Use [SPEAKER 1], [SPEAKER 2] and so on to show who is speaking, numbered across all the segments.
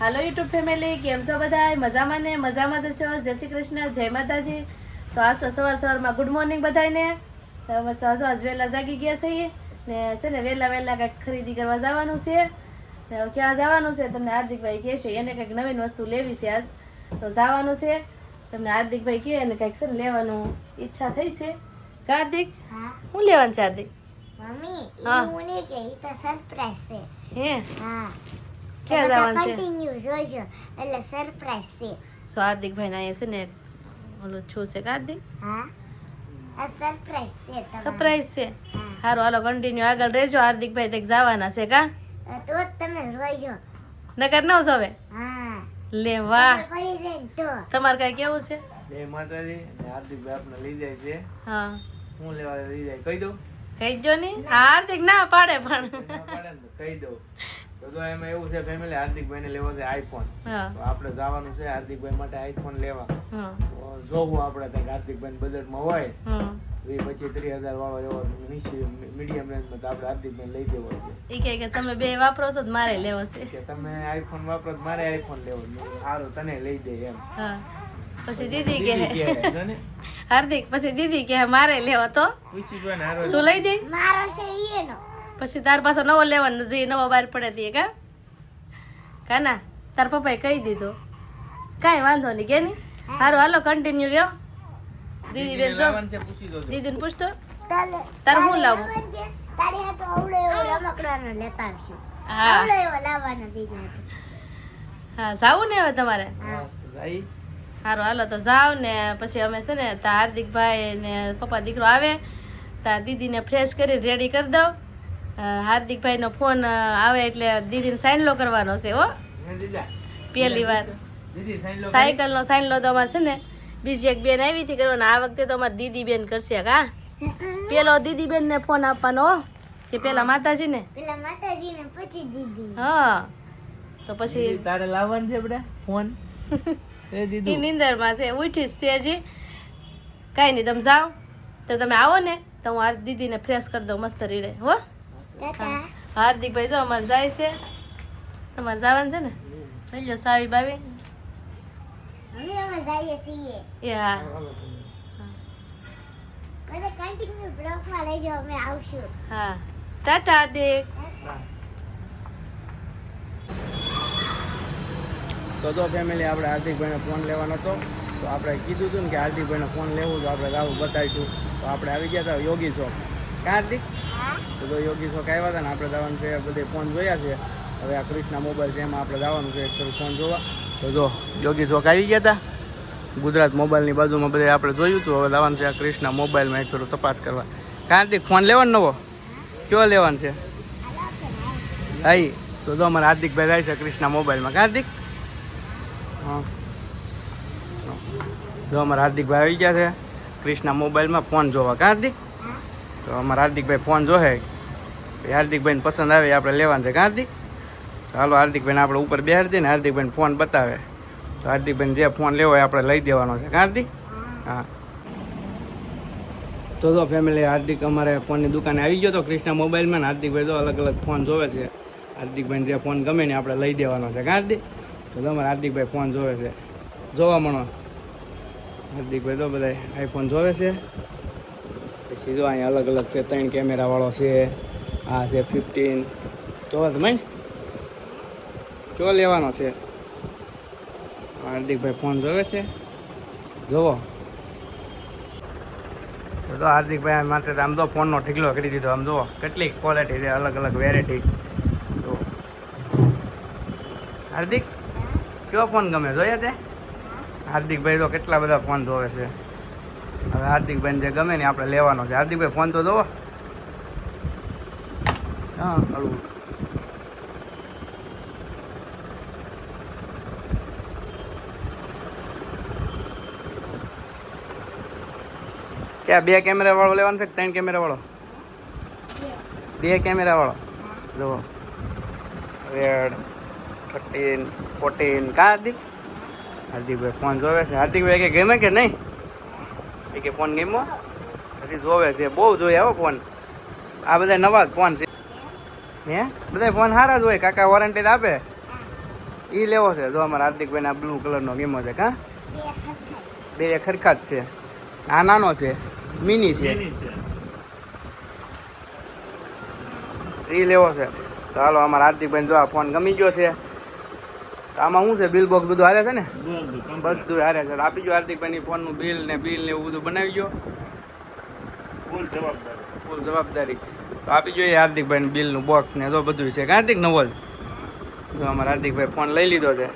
[SPEAKER 1] હાલો YouTube family કેમ છો બધા મજામાં ને? મજામાં જશો જય શ્રી કૃષ્ણ. જય માતાજી. તો આજ તો સવાર સવારમાં ગુડ મોર્નિંગ બધાને તો આજ વહેલા જાગી ગયા છીએ ને છે ને વહેલા વહેલા કંઈક ખરીદી કરવા જવાનું છે. ને હવે ક્યાં જવાનું છે? તમને હાર્દિકભાઈ કહે છે એને કંઈક નવીન વસ્તુ લેવી છે આજ. તો જવાનું છે. તમને હાર્દિકભાઈ કહે અને કંઈક છે ને લેવાનું ઈચ્છા થઈ છે. હાર્દિક?
[SPEAKER 2] હા.
[SPEAKER 1] લેવાનું છે હાર્દિક?
[SPEAKER 2] મમ્મી
[SPEAKER 1] હા.
[SPEAKER 2] હું કે તો સરપ્રાઈઝ છે.
[SPEAKER 1] હે?
[SPEAKER 2] હા.
[SPEAKER 1] ક્યાં જવાનું છે?
[SPEAKER 2] કન્ટિન્યુ જોજો. એટલે સરપ્રાઈઝ છે.
[SPEAKER 1] સો હાર્દિકભાઈ ના છે ને ઓલું છું છે હાર્દિક?
[SPEAKER 2] હા? આ સરપ્રાઈઝ છે
[SPEAKER 1] સરપ્રાઈઝ છે? સારું હાલો કન્ટિન્યુ આગળ રહેજો હાર્દિકભાઈ તે જવાના છે કા?
[SPEAKER 2] તો તમે
[SPEAKER 1] નકર ન હવે
[SPEAKER 2] હા.
[SPEAKER 1] લે વાહ. તમારે કઈ કેવું છે?
[SPEAKER 3] જય માતાજી હાર્દિકભાઈ આપણે લઈ જાય છે.
[SPEAKER 1] હા.
[SPEAKER 3] હું લેવા લઈ જાય? કહી દઉં?
[SPEAKER 1] કહી દો ને. હાર્દિક ના પાડે પણ.
[SPEAKER 3] પાડે કહી દઉં. તો તો એમાં એવું છે ફેમિલી હાર્દિકભાઈને લેવો છે આઈફોન તો આપણે જવાનું છે હાર્દિકભાઈ માટે આઈફોન લેવા. તો જોવું આપણે કંઈક હાર્દિકભાઈ બજેટમાં હોય
[SPEAKER 1] હા.
[SPEAKER 3] વીસ ત્રીસ હજાર વાળો એવો મીડિયમ રેન્જમાં તો આપણે હાર્દિકભાઈ લઈ દેવો છે.
[SPEAKER 1] એ કે તમે બે વાપરો છો તો મારે લેવો છે.
[SPEAKER 3] કે તમે આઈફોન વાપરો તો મારે આઈફોન લેવો સારું તને લઈ દે એમ.
[SPEAKER 1] પછી દીદી કે હાર્દિક પછી દીદી કે મારે લેવો તો? તું લઈ દે?
[SPEAKER 2] મારો છે એનો
[SPEAKER 1] પછી તાર પાસે નવો લેવાનો જે નવો બહાર પડે તે કા? કા ના તાર પપ્પાએ કહી દીધું. કાંઈ વાંધો નહીં કે નહીં સારું હાલો કન્ટિન્યુ રહ્યો. દીદી બેન જો. દીદીને પૂછતો.
[SPEAKER 2] તારે હું લાવું? તારી હાટુ આવડો એવો રમકડાનો લેતા આવશું.
[SPEAKER 1] હા.
[SPEAKER 2] એવો લાવવાનો દીદી
[SPEAKER 1] હા જાવું ને હવે તમારે? સારું હાલો તો જાવ ને પછી અમે છે ને તા હાર્દિકભાઈ ને પપ્પા દીકરો આવે તા દીદીને ફ્રેશ કરી રેડી કરી દઉં. હાર્દિકભાઈનો ફોન આવે એટલે દીદીને સાઈન લો કરવાનો છે હો.
[SPEAKER 3] હે દીદા
[SPEAKER 1] પહેલી વાર.
[SPEAKER 3] દીદી સાઈન લો
[SPEAKER 1] સાયકલનો સાઈન લો તો અમારે છે ને બીજી એક બેન આવી હતી કરવાના. આ વખતે તો અમારે દીદી બેન કરશે હા. પેલો દીદી બેન ને ફોન આપવાનો હો કે પેલા માતાજી ને
[SPEAKER 2] પેલા માતાજીને પછી દીદી.
[SPEAKER 1] હા. તો પછી
[SPEAKER 3] તારે લાવવાનું છે બેટા ફોન? એ દીદી.
[SPEAKER 1] નિંદરમાં છે ઉઠી છે હજી. કાંઈ નહીં તમે જાઓ. તો તમે આવો ને તો હું આ દીદીને ફ્રેશ કરી દઉં મસ્ત રીડે હો. હાર્દિકભાઈ જો અમારે જાય છે. તમારે જવાનું છે ને? લઈ લો સાવી બાવી.
[SPEAKER 2] હવે અમે જઈએ છીએ.
[SPEAKER 1] એ હા.
[SPEAKER 2] બધા કન્ટિન્યુ બ્લોકમાં લેજો અમે આવશું.
[SPEAKER 1] હા. ટાટા હાર્દિક.
[SPEAKER 3] તો તો ફેમિલી આપણે હાર્દિકભાઈને ફોન લેવાનો હતો. તો આપણે કીધું હતું ને કે હાર્દિકભાઈને ફોન લેવું તો આપણે આવું બતાવીશું. તો આપણે આવી ગયા હતા યોગી ચોક ક્યાં હાર્દિક તો તો યોગી શોખ આવ્યા હતા ને આપણે જવાનું છે બધે ફોન જોયા છે. હવે આ કૃષ્ણા મોબાઈલ છે એમાં આપણે જવાનું છે એક ફોન જોવા. તો જો યોગી શોખ આવી ગયા હતા ગુજરાત મોબાઈલની બાજુમાં બધે આપણે જોયું હતું હવે લાવવાનું છે આ કૃષ્ણ મોબાઈલમાં એક થોડું તપાસ કરવા. કાર્તિક ફોન લેવાનો નવો? કયો લેવાનો છે? ભાઈ તો જો અમારા હાર્દિકભાઈ જાય છે ક્રિષ્ના મોબાઈલમાં કાર્તિક હા. જો અમારા હાર્દિકભાઈ આવી ગયા છે ક્રિષ્ના મોબાઈલમાં ફોન જોવા. કા હાર્દિક? તો અમારા હાર્દિકભાઈ ફોન જોહે. હાર્દિકભાઈને પસંદ આવે આપણે લેવાનું છે. હાર્દિક? હાલો હાર્દિકભાઈને આપણે ઉપર બેહાડી દઈએ ને હાર્દિકભાઈને ફોન બતાવે. તો હાર્દિકભાઈને જે ફોન લેવો હોય આપણે લઈ દેવાનો છે. હાર્દિક? હા. તો તો ફેમિલી હાર્દિક અમારે ફોનની દુકાને આવી ગયો તો કૃષ્ણા મોબાઈલમાં ને હાર્દિકભાઈ તો અલગ અલગ ફોન જોવે છે. હાર્દિકભાઈને જે ફોન ગમે ને આપણે લઈ દેવાનો છે. હાર્દિક? તો તમારે હાર્દિકભાઈ ફોન જોવે છે. જોવા મળો. હાર્દિકભાઈ તો બધા આઈફોન જોવે છે. પછી જો અહીંયા અલગ અલગ છે ત્રણ કેમેરાવાળો છે આ છે ફિફ્ટીન જોવા તમે જો લેવાનો છે? હાર્દિકભાઈ ફોન જોવે છે? જોવો. તો હાર્દિકભાઈ માત્ર માટે આમ તો ફોનનો ઢીકલો કરી દીધો. આમ જુઓ કેટલી ક્વોલિટી છે અલગ અલગ વેરાયટી તો હાર્દિક કયો ફોન ગમે? જોયા તે? હાર્દિકભાઈ તો કેટલા બધા ફોન જોવે છે. હવે હાર્દિકભાઈને જે ગમે ને આપણે લેવાનો છે. હાર્દિકભાઈ, ફોન તો જોવો. હા, હળવું. ક્યાં, બે કેમેરા વાળો લેવાનો છે ત્રણ કેમેરા વાળો બે કેમેરા વાળો જુઓ. રેડ થર્ટીન ફોર્ટીન કા હાર્દિક? હાર્દિકભાઈ ફોન જોવે છે. હાર્દિકભાઈ કે ગમે કે નહીં? એ કે ફોન ગમ્યો? પછી જોવે છે. બહુ જોઈએ હો ફોન. આ બધા નવા ફોન છે. હે? બધા ફોન સારા જ હોય. કાકા વોરંટી આપે. એ લેવો છે. જો અમારા હાર્દિકભાઈ આ બ્લુ કલરનો ગેમો છે કા?
[SPEAKER 2] બે ખરખા
[SPEAKER 3] જ છે. આ નાનો છે. મિની છે. એ લેવો છે. તો હાલો અમારા હાર્દિકભાઈ જો આ ફોન ગમી ગયો છે. આમાં શું છે? બિલ બોક્સ બધું હારે છે ને? બધું હારે છે. તો આપી ગયો હાર્દિકભાઈની ફોનનું બિલ ને બિલ ને એવું બધું બનાવી ગયો
[SPEAKER 4] ફૂલ જવાબદારી.
[SPEAKER 3] ફૂલ જવાબદારી. તો આપી જોઈએ હાર્દિકભાઈ બિલનું બોક્સ ને જો બધું છે. હાર્દિક નવો જ જો અમારા હાર્દિકભાઈ ફોન લઈ લીધો છે.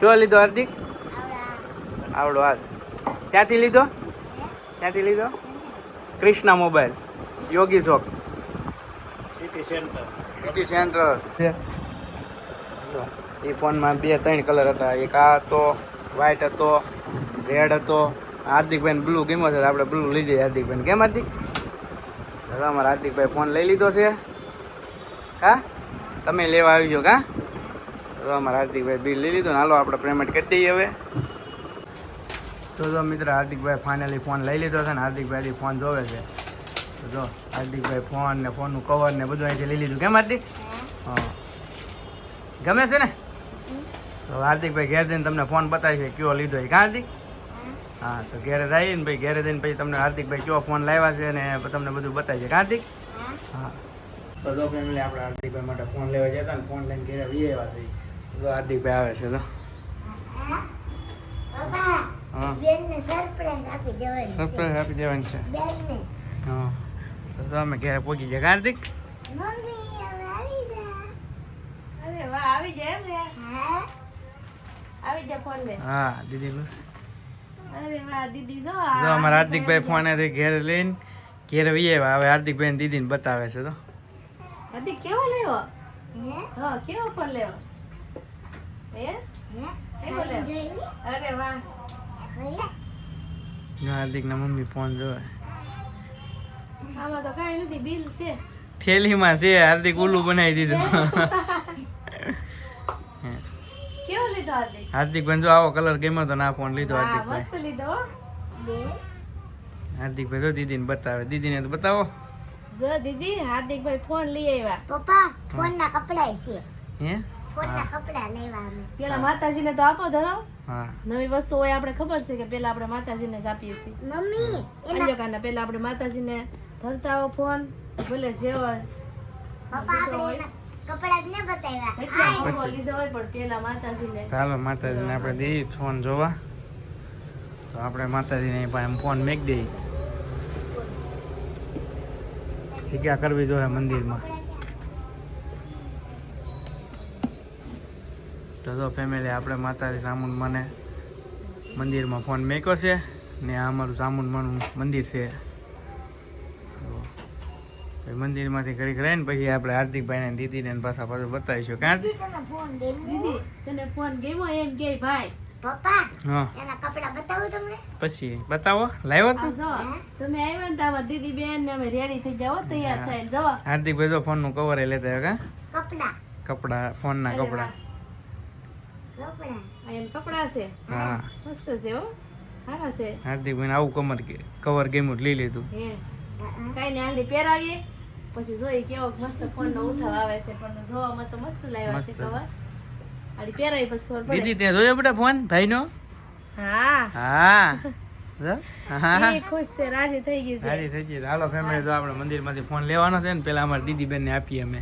[SPEAKER 3] કયો લીધો હાર્દિક?
[SPEAKER 2] આવડો
[SPEAKER 3] હાલ. ક્યાંથી લીધો? ક્યાંથી લીધો? Krishna mobile. Yogi shop
[SPEAKER 4] city centre
[SPEAKER 3] city centre એ ફોનમાં બે ત્રણ કલર હતા. એક આ હતો વ્હાઇટ હતો રેડ હતો. હાર્દિકભાઈ બ્લુ ગમ્યો છે આપણે બ્લુ લઈ જઈએ હાર્દિકભાઈ કેમ હાર્દિક? હવે અમારા હાર્દિકભાઈ ફોન લઈ લીધો છે. હા તમે લેવા આવી જાઓ કા? તો અમારા હાર્દિકભાઈ બિલ લઈ લીધું ને હાલો આપણે પેમેન્ટ કરી દઈએ હવે. તો જો મિત્ર હાર્દિકભાઈ ફાઇનલી ફોન લઈ લીધો છે ને હાર્દિકભાઈ ફોન જોવે છે. તો જો હાર્દિકભાઈ ફોન ને ફોનનું કવર ને બધું અહીંથી લઈ લીધું. કેમ હાર્દિક? હા. ગમે છે ને? તો હાર્દિકભાઈ ઘેર જઈને તમને ફોન બતાવી છે કયો લીધો એ કાર્દિક હાર્દિક? હા. તો ઘેરે જઈએ ને ભાઈ ઘેરે જઈને પછી તમને હાર્દિકભાઈ કયો ફોન લાવ્યા છે ને તમને બધું બતાવી છે. કાર્દિક હાર્દિક? હા. તો જો ફેમિલી આપણે હાર્દિકભાઈ માટે ફોન લેવા જતા ને ફોન લઈને ઘેરે વી આવ્યા છે. તો હાર્દિકભાઈ આવે છે તો
[SPEAKER 2] સરપ્રાઈઝ આપી દેવાની છે.
[SPEAKER 3] સરપ્રાઈઝ આપી દેવાની છે.
[SPEAKER 2] બેનને.
[SPEAKER 3] હા. તો જો અમે ઘેરે પહોંચી ગયા. હાર્દિક?
[SPEAKER 2] મમ્મી હવે આવી જા.
[SPEAKER 1] અરે આવી જાય એમ ને.
[SPEAKER 2] હા
[SPEAKER 1] આવી જા ફોન લે
[SPEAKER 3] હા દીદીનું
[SPEAKER 1] અરે વાહ દીદી જો
[SPEAKER 3] જો અમારા હાર્દિકભાઈ ફોન ઘેર લઈને ઘેર વી આવ્યા. હવે હાર્દિકભાઈ દીદીને બતાવે છે તો.
[SPEAKER 1] હાર્દિક કેવો લેવો?
[SPEAKER 2] હા?
[SPEAKER 1] કેવો ફોન લેવો? હે?
[SPEAKER 2] હે?
[SPEAKER 1] એ અરે વાહ.
[SPEAKER 2] જોઈએ?
[SPEAKER 3] જો હાર્દિકના મમ્મી ફોન જોવે.
[SPEAKER 1] આમાં તો કાંઈ નથી બિલ છે.
[SPEAKER 3] થેલીમાં છે હાર્દિક ઉલ્લું બનાવી દીધું.
[SPEAKER 1] હાર્દિક
[SPEAKER 3] ભાઈ જો આવો કલર ગમ્યો તો ના ફોન લીધો
[SPEAKER 1] હાર્દિક
[SPEAKER 3] ભાઈ.
[SPEAKER 1] મસ્ત લીધો હો.
[SPEAKER 2] બે.
[SPEAKER 3] હાર્દિકભાઈ તો દીદીને બતાવે. દીદીને તો બતાવો.
[SPEAKER 1] જો દીદી હાર્દિકભાઈ ફોન લઈ આવ્યા.
[SPEAKER 2] પપ્પા ફોનના કપડા છે.
[SPEAKER 3] હે?
[SPEAKER 2] ફોનના કપડા લેવા અમે.
[SPEAKER 1] પેલા માતાજીને તો આપો ધરો.
[SPEAKER 3] હા.
[SPEAKER 1] નવી વસ્તુ હોય આપણે ખબર છે કે પેલા આપણે માતાજીને જ આપીએ છીએ.
[SPEAKER 2] મમ્મી એના
[SPEAKER 1] અંજકાના પેલા આપણે માતાજીને ધરતા હો ફોન. ભલે જે હોય
[SPEAKER 2] પપ્પા આપણે
[SPEAKER 3] ચાલો માતાજીને આપણે દઈએ ફોન જોવા. તો આપણે માતાજીને પાસે ફોન મેક દઈએ. જગ્યા કરવી જોઈએ મંદિરમાં? તો જો ફેમિલી આપણે માતાજી સામુન મને મંદિરમાં ફોન મેક્યો છે ને આ અમારું સામુન માનું મંદિર છે. મંદિરમાંથી ઘડીક રહીને પછી આપણે હાર્દિકભાઈને દીદીને પાછા પાછું બતાવીશું. કાં?
[SPEAKER 2] દીદી તને ફોન દે
[SPEAKER 1] દીદી તને ફોન ગમ્યો એમ કે ભાઈ.
[SPEAKER 2] પપ્પા
[SPEAKER 3] હા.
[SPEAKER 2] એના કપડા બતાવું તમને?
[SPEAKER 3] પછી બતાવો. લાવ્યો
[SPEAKER 1] આ તમે આવ્યા ને તો દીદી બેન ને અમે રેડી થઈ જાવ તૈયાર થઈને. જવા
[SPEAKER 3] હાર્દિકભાઈ જો ફોનનું કવર એ લેતા કા?
[SPEAKER 2] કપડા.
[SPEAKER 3] કપડા કપડા.
[SPEAKER 2] કપડા.
[SPEAKER 1] આ એમ કપડા છે?
[SPEAKER 3] હા.
[SPEAKER 1] મસ્ત છે હો. સારા છે.
[SPEAKER 3] હાર્દિકભાઈને આવું કમર કવર ગેમું લઈ લીધું.
[SPEAKER 1] હે. કઈ ને આંગળી પહેરાવીએ? પછી જોઈ કેવો મસ્ત ફોન નો ઉઠાવ આવે છે પણ જોવામાં તો મસ્ત લાવ્યા છે
[SPEAKER 3] મસ્ત.
[SPEAKER 1] કવર આડી પહેરાય પછી ખબર પડે.
[SPEAKER 3] દીદી તે જોયો બેટા ફોન? ભાઈનો?
[SPEAKER 1] હા.
[SPEAKER 3] હા. હા?
[SPEAKER 1] ખુશ છે રાજી થઈ ગઈ છે.
[SPEAKER 3] થઈ ગઈ હાલો ફેમિલી તો આપણે મંદિરમાંથી ફોન લેવાનો છે ને પેલા અમારે દીદી બેનને આપીએ અમે.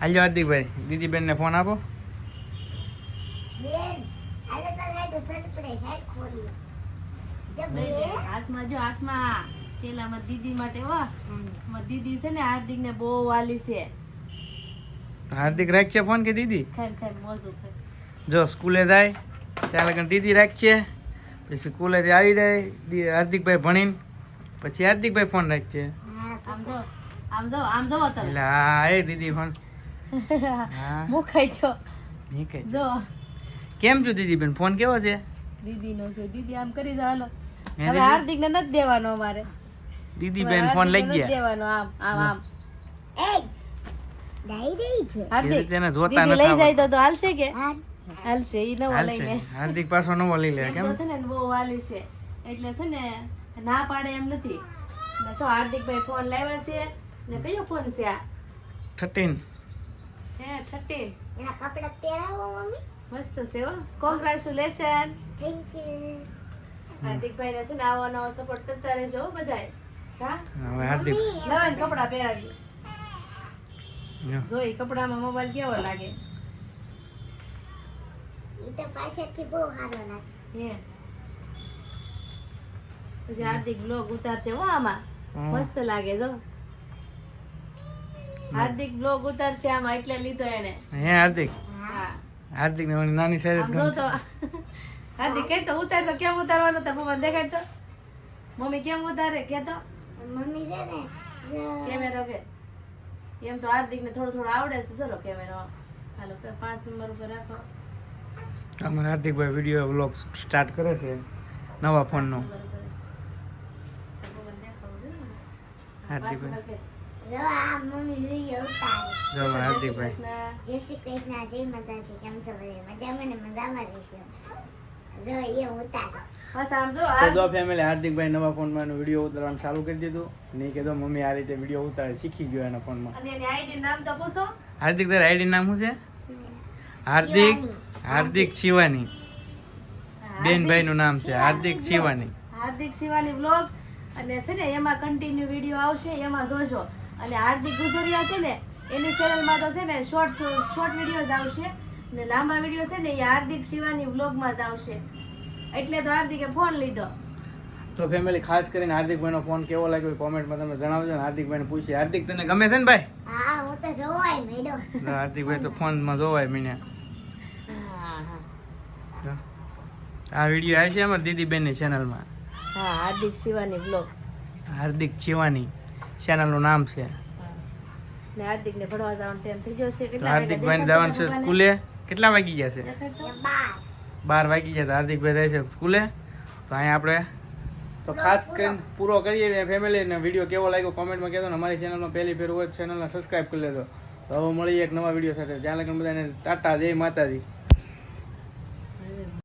[SPEAKER 3] હાલ્યો હાર્દિકભાઈ દીદી બેનને ફોન આપો.
[SPEAKER 1] હાથમાં જો હાથમાં. પેલામાં દીદી માટે હો. મારી દીદી છે ને હાર્દિક ને બહુ વાલી છે.
[SPEAKER 3] હાર્દિક રાખશે ફોન કે દીદી?
[SPEAKER 1] ખાઈ ખાઈ મોજું ખાઈ
[SPEAKER 3] જો સ્કૂલે જાય ત્યાં લગન દીદી રાખશે પછી સ્કૂલેથી આવી જાય હાર્દિકભાઈ ભણીને પછી હાર્દિકભાઈ ફોન રાખશે
[SPEAKER 1] આમ જો આમ જો આમ જો
[SPEAKER 3] એટલે એ દીદી ફોન. હા
[SPEAKER 1] મુખાઈ ગયો.
[SPEAKER 3] નહીં
[SPEAKER 1] જો.
[SPEAKER 3] કેમ છો દીદી બેન ફોન કેવો છે?
[SPEAKER 1] દીદીનો છે. દીદી આમ કરી દો હાલો.
[SPEAKER 3] હે
[SPEAKER 1] હવે
[SPEAKER 3] દીદી?
[SPEAKER 1] નથી દેવાનો અમારે.
[SPEAKER 3] દીદી બેન ફોન લઈ ગયા.
[SPEAKER 1] દેવાનો આમ આમ આમ.
[SPEAKER 2] એ ડાઈ રહી છે.
[SPEAKER 1] હાર્દિક
[SPEAKER 3] તેને જોતા નથી
[SPEAKER 1] લઈ જાય તો તો હાલશે કે? હાલશે ઈ નવો લઈ
[SPEAKER 3] હાર્દિક પાછો નવો લઈ લે કેમ?
[SPEAKER 1] છે ને બહુ વાલી છે. એટલે છે ને ના પાડે એમ નથી. તો હાર્દિક હાર્દિકભાઈ ફોન લાવ્યા છે? ને કયો ફોન છે આ?
[SPEAKER 3] થર્ટીન.
[SPEAKER 1] હે થર્ટીન.
[SPEAKER 2] એના કપડા પહેરાવો મમ્મી.
[SPEAKER 1] મસ્ત છે હો. કોંગ્રેચ્યુલેશન
[SPEAKER 2] થેન્ક યુ
[SPEAKER 1] હાર્દિકભાઈ ને છે ને આવો નવો સપોર્ટ કરતા રહેજો હો બધાય.
[SPEAKER 3] હવે હાર્દિક.
[SPEAKER 1] નવા કપડા પહેરાવી. જોઈ કપડામાં મોબાઈલ કેવો લાગે?
[SPEAKER 2] તો પાછળથી બહુ સારો લાગે.
[SPEAKER 1] હે. પછી હાર્દિક બ્લોગ ઉતારશે હો આમાં. મસ્ત લાગે જો. હાર્દિક બ્લોગ ઉતારશે આમાં એટલે લીધો એને.
[SPEAKER 3] હે હાર્દિક?
[SPEAKER 1] હા.
[SPEAKER 3] હાર્દિક ને નાની
[SPEAKER 1] સાઈડ જો તો. હાર્દિક કે તો ઉતાર તો કેમ ઉતારવાનો? તો પપ્પા દેખાડ તો. મમ્મી કેમ ઉતારે? કે તો.
[SPEAKER 2] મમ્મી છે ને
[SPEAKER 1] કેમેરો કે એમ તો હાર્દિક ને થોડું થોડું આવડે છે ચલો કેમેરો હાલો કે પાંચ નંબર ઉપર રાખો.
[SPEAKER 3] અમારે હાર્દિકભાઈ વીડિયો વ્લોગ સ્ટાર્ટ કરે છે નવા ફોનનો. હાર્દિકભાઈ.
[SPEAKER 2] જો આ મમ્મી વીડિયો ઉતારે.
[SPEAKER 3] જો હાર્દિકભાઈ.
[SPEAKER 2] જય શ્રી કૃષ્ણ જય માતાજી કેમ છો બધા? મજામાં ને? મજામાં રહેશો
[SPEAKER 3] તો ફેમિલી હાર્દિકભાઈ નવા ફોનમાં વીડિયો ઉતારવાનું ચાલુ કરી દીધું. અને કીધું મમ્મી આ રીતે વીડિયો ઉતારે શીખી ગયો એના ફોનમાં.
[SPEAKER 1] એની આઈડી નામ તો
[SPEAKER 3] હાર્દિક તારા આઈડી નામ શું છે? હાર્દિક હાર્દિક શિવાની. બેનભાઈ નું નામ છે હાર્દિક શિવાની.
[SPEAKER 1] હાર્દિક શિવાની બ્લોગ. અને છે ને એમાં કન્ટિન્યુ વીડિયો આવશે એમાં જોજો. અને હાર્દિક ગુજરિયા છે ને એની ચેનલમાં તો છે ને શોર્ટ શોર્ટ વીડિયો જ આવશે. ને લાંબા વીડિયો છે ને એ હાર્દિક શિવાની વ્લોગમાં જ આવશે. એટલે તો હાર્દિકે ફોન લીધો.
[SPEAKER 3] તો ફેમિલી ખાસ કરીને હાર્દિકભાઈનો ફોન કેવો લાગ્યો કોમેન્ટમાં તમે જણાવજો ને હાર્દિકભાઈને પૂછી હાર્દિક તને ગમે છે ને ભાઈ?
[SPEAKER 2] હા હું તો જોવાય
[SPEAKER 3] મેડો હાર્દિકભાઈ તો ફોનમાં જોવાય મને. આ વીડિયો આવશે છે અમારી દીદીબેનની ચેનલમાં
[SPEAKER 1] હા હાર્દિક શિવાની વ્લોગ.
[SPEAKER 3] હાર્દિક શિવાની ચેનલનું નામ છે.
[SPEAKER 1] ને હાર્દિકને ભણવા જવાનો ટાઈમ થઈ ગયો છે. કેટલા
[SPEAKER 3] હાર્દિકભાઈને જવાનું છે સ્કૂલે? કેટલા વાગી ગયા છે?
[SPEAKER 2] બાર
[SPEAKER 3] વાગી ગયા હાર્દિકભાઈ જાય છે સ્કૂલે. તો અહીંયા આપણે તો ખાસ કરીને પૂરો કરીએ ફેમિલીને વીડિયો કેવો લાગ્યો કોમેન્ટમાં કહેતો ને અમારી ચેનલમાં પહેલી ફેર હોય ચેનલને સબસ્ક્રાઈબ કરી લેજો. તો હવે મળીએ એક નવા વીડિયો સાથે. જ્યાં લગન બધાને ટાટા, જય માતાજી.